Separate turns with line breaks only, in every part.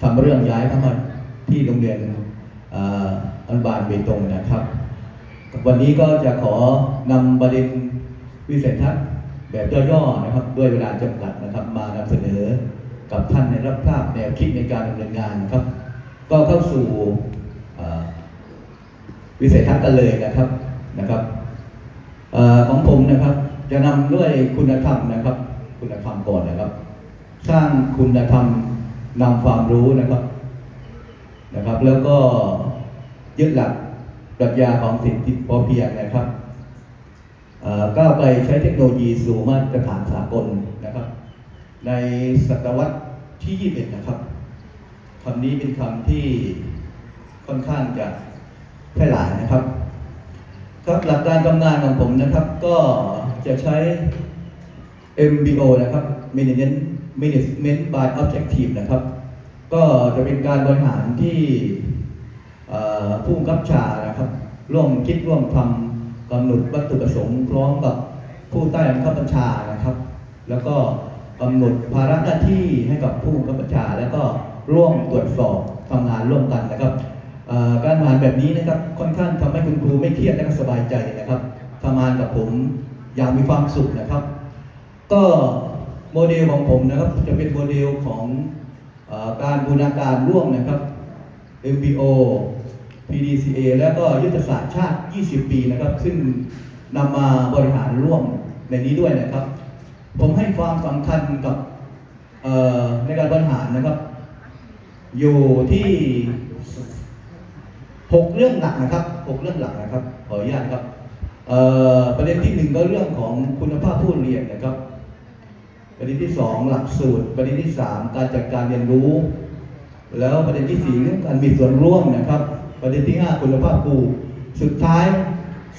ทำเรื่องย้ายเข้ามาที่โรงเรียนอ่ออนุบาลเบตงนะครับ วันนี้ก็จะขอนำประเด็นวิสัยทัศน์แบบย่อๆนะครับ ด้วยเวลาจำกัดนะครับ มานำเสนอกับท่านในรับทราบแนวคิดในการดำเนินงานนะครับ ก็เข้าสู่วิสัยทัศน์กันเลยนะครับนะครับเอ่อของผมนะครับ จะนำด้วยคุณธรรมนะครับ คุณธรรมก่อนนะครับ สร้างคุณธรรม นำความรู้นะครับนะครับ แล้วก็ยึดหลักปรัชญาของสิทธิพอเพียงนะครับก้าวไปใช้เทคโนโลยีสู่มาตรฐานสากลนะครับ ในศตวรรษที่ 21 นะครับคำนี้เป็นคำที่ค่อนข้างจะแพร่หลายนะครับ ครับหลักการทำงานของผมนะครับ ก็จะใช้ MBO นะครับ Management Management by Objective นะครับ ก็จะเป็นการบริหารที่ผู้บังคับชานะครับร่วมคิดร่วมทำกำหนดวัตถุประสงค์พร้อมกับผู้ใต้บังคับบัญชานะครับ แล้วก็กำหนดภาระหน้าที่ให้กับผู้บังคับบัญชา แล้วก็ร่วมตรวจสอบทำงานร่วมกันนะครับการทำงานแบบนี้นะครับค่อนข้างทำให้คุณครูไม่เครียดและก็สบายใจนะครับทำงานกับผมอย่างมีความสุขนะครับ ก็ โมเดลของผมนะครับจะเป็นโมเดลของอการบูรณาการร่วมนะครับ MBO PDCA แล้วก็ยุทธศาสตร์ชาติ 20 ปีนะครับ ซึ่งนำมาบริหารร่วมในนี้ด้วยนะครับ ผมให้ความสำคัญกับในการบริหารนะครับ อยู่ที่ 6 เรื่องหลักนะครับ 6 เรื่องหลักนะครับ ขออนุญาตครับประเด็นที่หนึ่งก็เรื่องของคุณภาพผู้เรียนนะครับ ประเด็นที่สองหลักสูตร ประเด็นที่สามการจัดการเรียนรู้ แล้วประเด็นที่สี่เรื่องการมีส่วนร่วมนะครับ ประเด็นที่ห้าคุณภาพครูสุดท้าย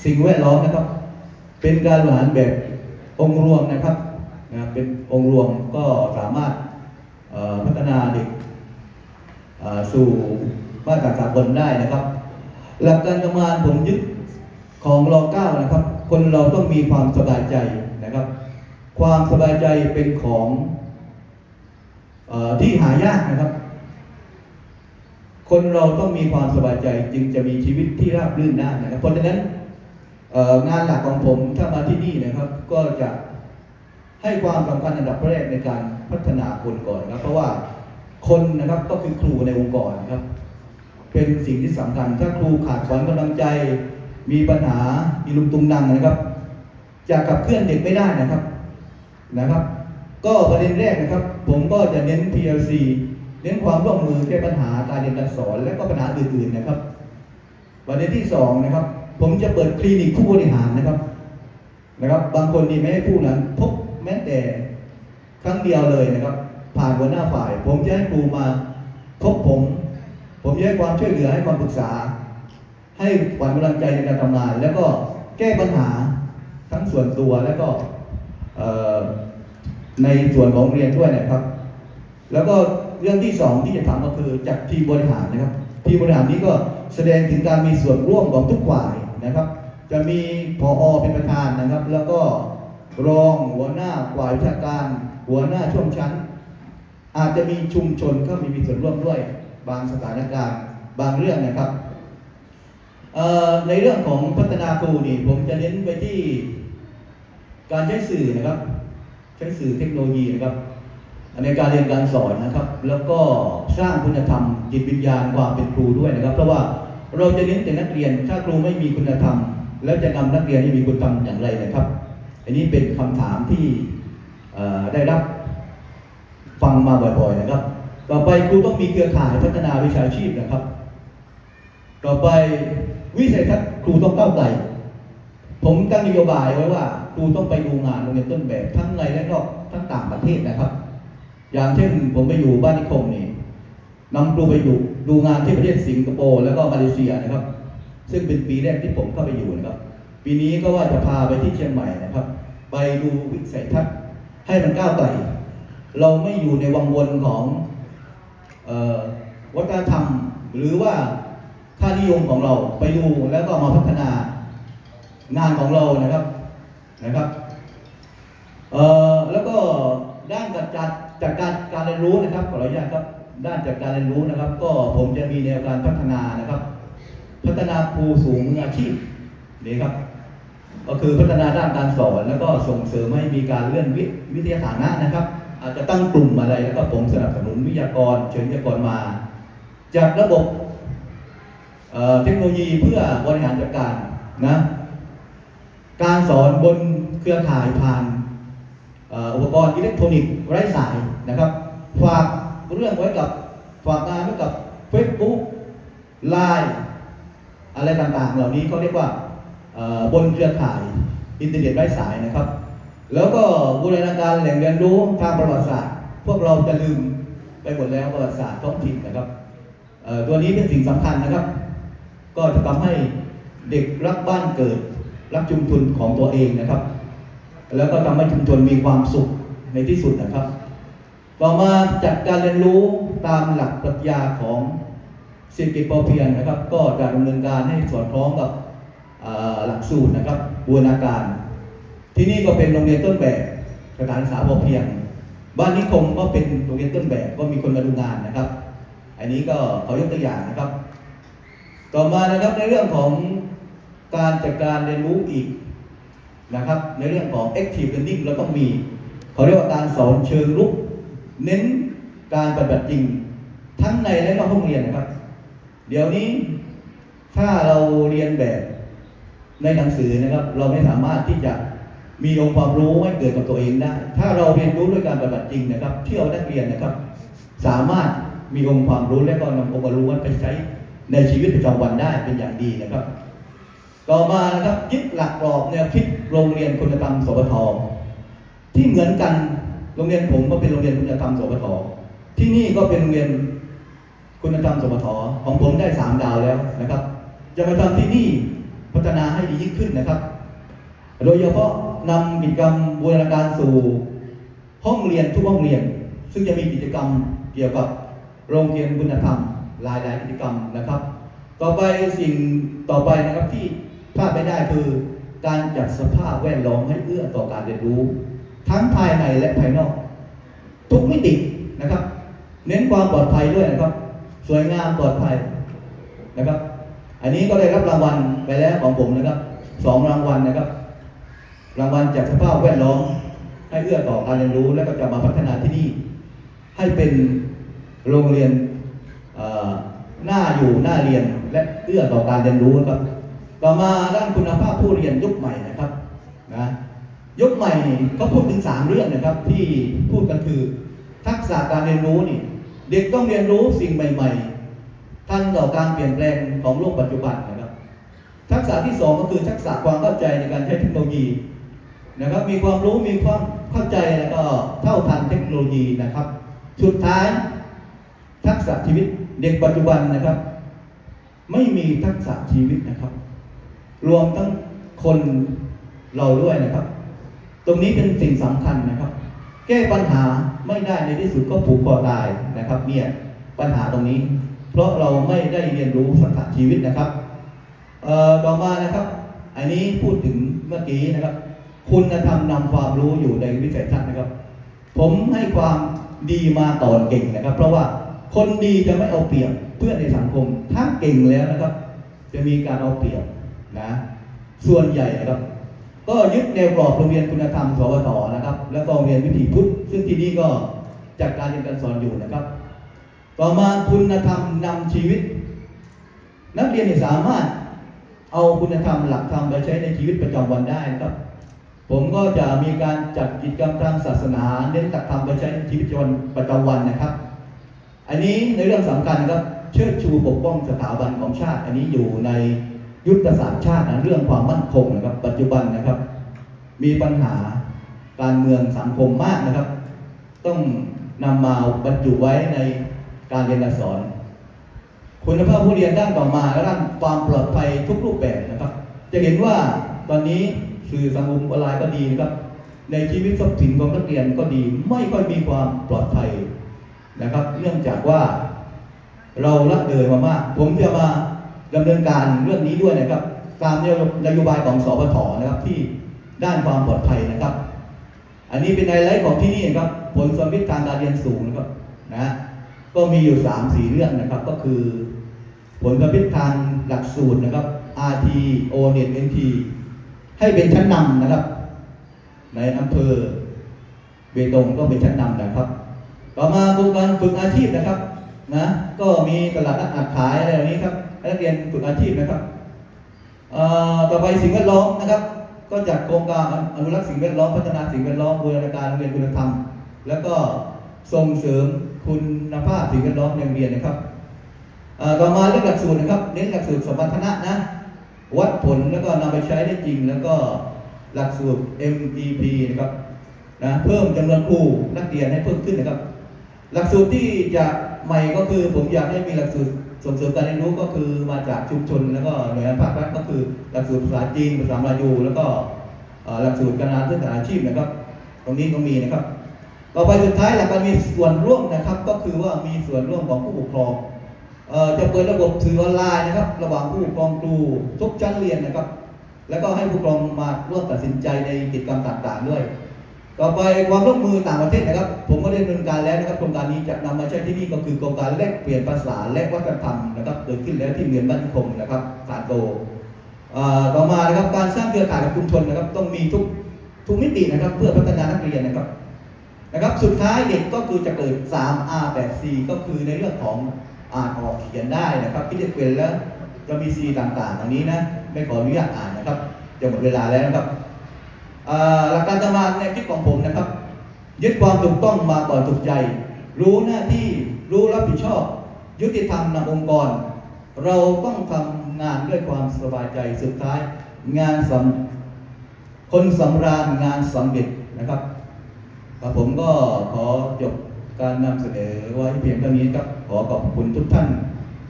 สิ่งแวดล้อมนะครับ เป็นการบริหารแบบองค์รวมนะครับนะเป็นองค์รวมก็สามารถพัฒนาเด็กสู่มาตรฐานสากลได้นะครับ หลักการทำงานผมยึดของรอเก้านะครับ คนเราต้องมีความสบายใจ ความสบายใจเป็นของออที่หายากนะครับ คนเราต้องมีความสบายใจจึงจะมีชีวิตที่ราบรื่นได้นะครับเพราะฉะนั้นงานหลักของผมถ้ามาที่นี่นะครับ ก็จะให้ความสำคัญอันดับแรกในการพัฒนาคนก่อนนะครับเพราะว่าคนนะครับก็คือครูในองค์กรครับ เป็นสิ่งที่สำคัญ ถ้าครูขาดขวัญกำลังใจ มีปัญหาอีลุงตุงนังนะครับ จะขับเคลื่อนเด็กไม่ได้นะครับ นะครับ ก็ประเด็นแรกนะครับ ผมก็จะเน้น PLC เน้นความร่วมมือแก้ปัญหาการเรียนการสอน และก็ปัญหาอื่นๆนะครับ ประเด็นที่สองนะครับ ผมจะเปิดคลินิกผู้บริหารนะครับนะครับ บางคนนี่ไม่ให้ผู้นั้นพบแม้แต่ครั้งเดียวเลยนะครับ ผ่านหัวหน้าฝ่าย ผมจะให้ครูมาพบผม ผมจะให้ความช่วยเหลือให้ความปรึกษา ให้ขวัญกำลังใจในการทำงาน แล้วก็แก้ปัญหาทั้งส่วนตัวแล้วก็ ในส่วนของเรียนด้วยนะครับ แล้วก็เรื่องที่สองที่จะทำก็คือจัดทีมบริหารนะครับ ทีมบริหารนี้ก็แสดงถึงการมีส่วนร่วมของทุกฝ่ายนะครับ จะมีพออเป็นประธานนะครับ แล้วก็รองหัวหน้าฝ่ายวิชาการ หัวหน้าช่วงชั้น อาจจะมีชุมชนเข้ามามีส่วนร่วมด้วย บางสถานการณ์บางเรื่องนะครับในเรื่องของพัฒนาครูนี่ผมจะเน้นไปที่ การใช้สื่อนะครับ ใช้สื่อเทคโนโลยีนะครับ ในการเรียนการสอนนะครับ แล้วก็สร้างคุณธรรมจิตวิญญาณความเป็นครูด้วยนะครับ เพราะว่าเราจะเน้นแต่นักเรียน ถ้าครูไม่มีคุณธรรม แล้วจะนำนักเรียนให้มีคุณธรรมอย่างไรนะครับ อันนี้เป็นคำถามที่ได้รับฟังมาบ่อยๆนะครับ ต่อไปครูต้องมีเครือข่ายพัฒนาวิชาชีพนะครับ ต่อไปวิสัยทัศน์ครูต้องก้าวไกลผมตั้งนโยบายไว้ว่า ครูต้องไปดูงานโรงเรียนต้นแบบทั้งในและนอกทั้งต่างประเทศนะครับ อย่างเช่นผมไปอยู่บ้านนิคมนี่นำครูไปดูดูงานที่ประเทศสิงคโปร์แล้วก็มาเลเซียนะครับ ซึ่งเป็นปีแรกที่ผมเข้าไปอยู่นะครับ ปีนี้ก็ว่าจะพาไปที่เชียงใหม่นะครับ ไปดูวิสัยทัศน์ให้มันก้าวไกลเราไม่อยู่ในวังวนของออวัฒนธรรม หรือว่าค่านิยมของเราไปดูแล้วก็มาพัฒนางานของเรานะครับ นะครับเอ่อแล้วก็ด้านจัดการจัดการการเรียนรู้นะครับขออนุญาตครับ ด้านจัดการเรียนรู้นะครับ ก็ผมจะมีแนวการพัฒนานะครับ พัฒนาครูสู่มืออาชีพนี่ครับ ก็คือพัฒนาด้านการสอน แล้วก็ส่งเสริมให้มีการเลื่อนวิวิทยาฐานะนะครับ อาจจะตั้งกลุ่มอะไรแล้วก็ผมสนับสนุนวิทยากร เชิญวิทยากรมา จากระบบเเทคโนโลยีเพื่อบริหารจัดการนะ การสอนบนเครือข่ายผ่านอุปกรณ์อิเล็กทรอนิกส์ไร้สายนะครับฝากเรื่องไว้กับฝากงานไว้กับ Facebook Line อะไรต่างๆ เหล่านี้เขาเรียกว่าบนเครือข่ายอินเทอร์เน็ตไร้สายนะครับ แล้วก็บูรณาการแหล่งเรียนรู้ทางประวัติศาสตร์ พวกเราจะลืมไปหมดแล้วประวัติศาสตร์ท้องถิ่นนะครับตัวนี้เป็นสิ่งสำคัญนะครับ ก็จะทำให้เด็กรักบ้านเกิด รักชุมชนของตัวเองนะครับ แล้วก็ทำให้ชุมชนมีความสุขในที่สุดนะครับ ต่อมาจัดการเรียนรู้ตามหลักปรัชญาของเศรษฐกิจพอเพียงนะครับ ก็จะดำเนินการให้สอดคล้องกับหลักสูตรนะครับบูรณาการ ที่นี่ก็เป็นโรงเรียนต้นแบบสถานศึกษาพอเพียง บ้านนิคมก็เป็นโรงเรียนต้นแบบก็มีคนมาดูงานนะครับ อันนี้ก็ขอยกตัวอย่างนะครับ ต่อมานะครับในเรื่องของ การจัดการเรียนรู้อีกนะครับ ในเรื่องของ active learning เราต้องมีเขาเรียกว่าการสอนเชิงรุก เน้นการปฏิบัติจริง ทั้งในและนอกห้องเรียนนะครับ เดี๋ยวนี้ถ้าเราเรียนแบบในหนังสือนะครับ เราไม่สามารถที่จะมีองค์ความรู้ให้เกิดกับตัวเองได้ ถ้าเราเรียนรู้ด้วยการปฏิบัติจริงนะครับ เชื่อว่านักเรียนนะครับ สามารถมีองค์ความรู้และก็นำองค์ความรู้นั้นไปใช้ในชีวิตประจำวันได้เป็นอย่างดีนะครับ ต่อมานะครับยึดหลักกรอบแนวคิดโรงเรียนคุณธรรมสปทที่เหมือนกันโรงเรียนผมก็เป็นโรงเรียนคุณธรรมสปทที่นี่ก็เป็นโรงเรียนคุณธรรมสปทของผมได้สามดาวแล้วนะครับจะมาทำที่นี่พัฒนาให้ดียิ่งขึ้นนะครับ โดยเฉพาะนำกิจกรรมบูรณาการสู่ห้องเรียนทุกห้องเรียน ซึ่งจะมีกิจกรรมเกี่ยวกับโรงเรียนคุณธรรมหลายๆกิจกรรมนะครับ ต่อไปสิ่งต่อไปนะครับที่ พลาดไม่ได้คือการจัดสภาพแวดล้อมให้เอื้อต่อการเรียนรู้ ทั้งภายในและภายนอก ทุกมิตินะครับ เน้นความปลอดภัยด้วยนะครับ สวยงามปลอดภัยนะครับ อันนี้ก็ได้รับรางวัลไปแล้วของผมนะครับสองรางวัลนะครับ รางวัลจากสภาพแวดล้อมให้เอื้อต่อการเรียนรู้ และก็จะมาพัฒนาที่นี่ ให้เป็นโรงเรียนเอ่อหน้าอยู่หน้าเรียนและเอื้อต่อการเรียนรู้นะครับ ต่อมาด้านคุณภาพผู้เรียนยุคใหม่นะครับนะยุคใหม่นี่เขาพูดถึงสามเรื่องนะครับ ที่พูดกันคือทักษะการเรียนรู้นี่ เด็กต้องเรียนรู้สิ่งใหม่ ๆ ทันต่อการเปลี่ยนแปลงของโลกปัจจุบันนะครับ ทักษะที่สองก็คือทักษะความเข้าใจในการใช้เทคโนโลยีนะครับ มีความรู้มีความเข้าใจแล้วก็เท่าทันเทคโนโลยีนะครับ สุดท้าย ทักษะชีวิตเด็กปัจจุบันนะครับ ไม่มีทักษะชีวิตนะครับ รวมทั้งคนเราด้วยนะครับ ตรงนี้เป็นสิ่งสำคัญนะครับ แก้ปัญหาไม่ได้ในที่สุดก็ผูกคอตายนะครับเนี่ยปัญหาตรงนี้ เพราะเราไม่ได้เรียนรู้ทักษะชีวิตนะครับเอ่อต่อมานะครับ อันนี้พูดถึงเมื่อกี้นะครับ คุณธรรมนำความรู้อยู่ในวิสัยทัศน์นะครับ ผมให้ความดีมาก่อนเก่งนะครับ เพราะว่าคนดีจะไม่เอาเปรียบเพื่อนในสังคม ถ้าเก่งแล้วนะครับ จะมีการเอาเปรียบ นะส่วนใหญ่นะครับ ก็ยึดแนวกรอบโรงเรียนคุณธรรมสวทนะครับ แล้วก็โรงเรียนวิถีพุทธซึ่งที่นี่ก็จัดการเรียนการสอนอยู่นะครับ ต่อมาคุณธรรมนำชีวิต นักเรียนสามารถเอาคุณธรรมหลักธรรมไปใช้ในชีวิตประจำวันได้นะครับ ผมก็จะมีการจัดกิจกรรมทางศาสนา เน้นหลักธรรมไปใช้ในชีวิตประจำวันนะครับ อันนี้ในเรื่องสำคัญนะครับเชิดชูปกป้องสถาบันของชาติ อันนี้อยู่ใน ยุทธศาสตร์ชาตินะเรื่องความมั่นคงนะครับ ปัจจุบันนะครับ มีปัญหาการเมืองสังคมมากนะครับ ต้องนำมาบรรจุไว้ในการเรียนการสอน คุณภาพผู้เรียนด้านต่อมาและด้านความปลอดภัยทุกรูปแบบนะครับ จะเห็นว่าตอนนี้สื่อสังคมออนไลน์ก็ดีนะครับ ในชีวิตทรัพย์สินของนักเรียนก็ดี ไม่ค่อยมีความปลอดภัยนะครับ เนื่องจากว่าเราละเลยมามาก ผมจะมา ดำเนินการเรื่องนี้ด้วยนะครับ ตามนโยบายของสปทนะครับที่ด้านความปลอดภัยนะครับ อันนี้เป็นไฮไลท์ของที่นี่นะครับ ผลสมมิตทางการเรียนสูงนะครับนะก็มีอยู่สามสี่เรื่องนะครับ ก็คือ ผลประพิษทางหลักสูตรนะครับ RT O Net NT ให้เป็นชั้นนำนะครับ ในอำเภอเบตงก็เป็นชั้นนำนะครับ ต่อมาโครงการฝึกอาชีพนะครับนะก็มีตลาดนัดอัดขายอะไรเหล่านี้ครับ นักเรียนฝึกอาชีพนะครับต่อไปสิ่งแวดล้อมนะครับ ก็จัดโครงการอนุรักษ์สิ่งแวดล้อมพัฒนาสิ่งแวดล้อมบูรณาการเรียนคุณธรรม แล้วก็ส่งเสริมคุณภาพสิ่งแวดล้อมในโรงเรียนนะครับต่อมาเรื่องหลักสูตรนะครับ เน้นหลักสูตรสมรรถนะนะ วัดผลแล้วก็นำไปใช้ได้จริง แล้วก็หลักสูตร MEP นะครับนะเพิ่มจำนวนครูนักเรียนให้เพิ่มขึ้นนะครับ หลักสูตรที่จะใหม่ก็คือผมอยากให้มีหลักสูตร ส่งเสริมการเรียนรู้ก็คือมาจากชุมชนแล้วก็หน่วยงานภาครัฐก็คือหลักสูตรภาษาจีนภาษามลายูแล้วก็หลักสูตรการงานพื้นฐานอาชีพนะครับ ตรงนี้ก็มีนะครับ ต่อไปสุดท้ายหลักการมีส่วนร่วมนะครับ ก็คือว่ามีส่วนร่วมของผู้ปกครองจะเปิดระบบสื่อออนไลน์นะครับ ระหว่างผู้ปกครองครูทุกชั้นเรียนนะครับ แล้วก็ให้ผู้ปกครองมาร่วมตัดสินใจในกิจกรรมต่างๆด้วย ต่อไปความร่วมมือต่างประเทศนะครับ ผมก็ได้ดำเนินการแล้วนะครับโครงการนี้จะนำมาใช้ที่นี่ก็คือโครงการแลกเปลี่ยนภาษาและวัฒนธรรมนะครับเกิดขึ้นแล้วที่เรียนบ้านนิคมนะครับสาโตเอ่อต่อมานะครับการสร้างเครือข่ายกับชุมชนนะครับ ต้องมีทุกทุกมิตินะครับ เพื่อพัฒนานักเรียนนะครับนะครับ สุดท้ายเด็กก็คือจะเกิด 3 R 8 C ก็คือในเรื่องของอ่านออกเขียนได้นะครับคิดเป็นแล้วจะมี C ต่างๆตรงนี้นะไม่ขออนุญาตอ่านนะครับจะหมดเวลาแล้วนะครับ หลักการทำงานในคลิปของผมนะครับ ยึดความถูกต้องมาก่อนถูกใจ รู้หน้าที่รู้รับผิดชอบ ยุติธรรมในองค์กร เราต้องทำงานด้วยความสบายใจสุดท้าย งานสำคนสำราญงานสำเร็จนะครับครับผมก็ขอจบการนำเสนอไว้เพียงเท่านี้ครับขอขอบคุณทุกท่าน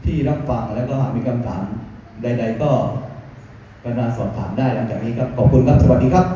ที่รับฟังแล้วก็หากมีคำถามใด ๆ ก็กรุณาสอบถามได้หลังจากนี้ครับ ขอบคุณครับ สวัสดีครับ